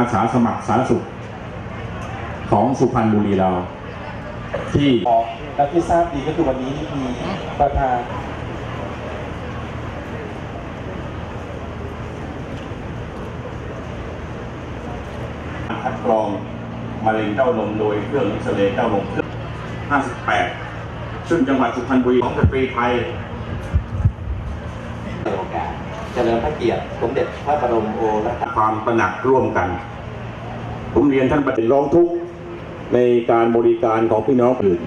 อาสาสมัครสาธารณสุข ของสุพรรณบุรีเราที่และที่ทราบดีก็คือวันนี้มีประธานคัดกรองมะเร็งเต้านมโดยเครื่องเอ็กซเรย์เต้านมเครื่อง58 ซึ่งจังหวัดสุพรรณบุรีของสตรีไทยโอกาส เฉลิมพระเกียรติสมเด็จพระบรมโอรสาความตระหนักร่วมกัน ผมเรียนท่านประธานร้องทุกข์ในการบริการของพี่น้องอื่น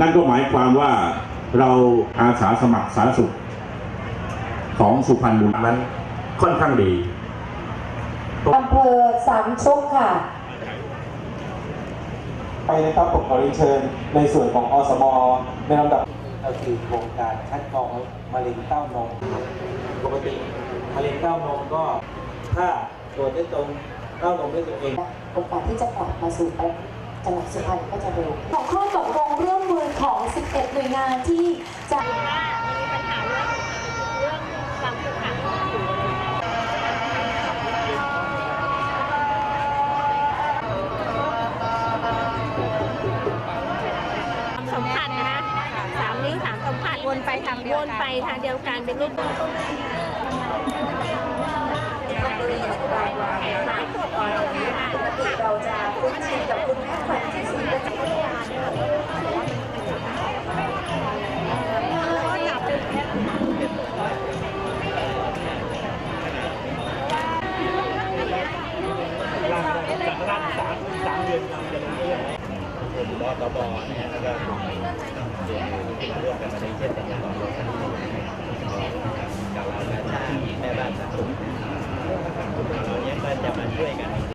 นั่นก็หมายความว่าเราอาสาสมัครสาธารณสุข ของสุพรรณบุรีนั้นค่อนข้างดีอำเภอสามชุกค่ะ ไปนะครับผมขอเรียนเชิญในส่วนของอสมในลำดับก็คือโครงการคัดกรองมะเร็งเต้านม ปกติมะเร็งเต้านมก็ถ้าตรวจได้ตรงเต้านมได้ตัวเองโอกาสที่จะกลับมาสู่จังหวัดสุพรรณก็จะเร็วของข้อตกลงร่วมมือของ 11 หน่วยงานที่จะว่ามันมีปัญหา เรื่องเรื่องความผูกพันอยู่สัมผัสนะสามนิ้วสามสัมผัสวนไปทางเดียววนไปทางเดียวกันเป็นรูปเราจะคุ้นชินกับคุณแม่ขวัญที่สุดเป็นที่ บตบเนี่ยแล้วก็ส่วมาร่วมกันมาในเช่นอย่างของเราท่านกับเราและที่แม่บ้านสังคมเราเนี้ยวกัน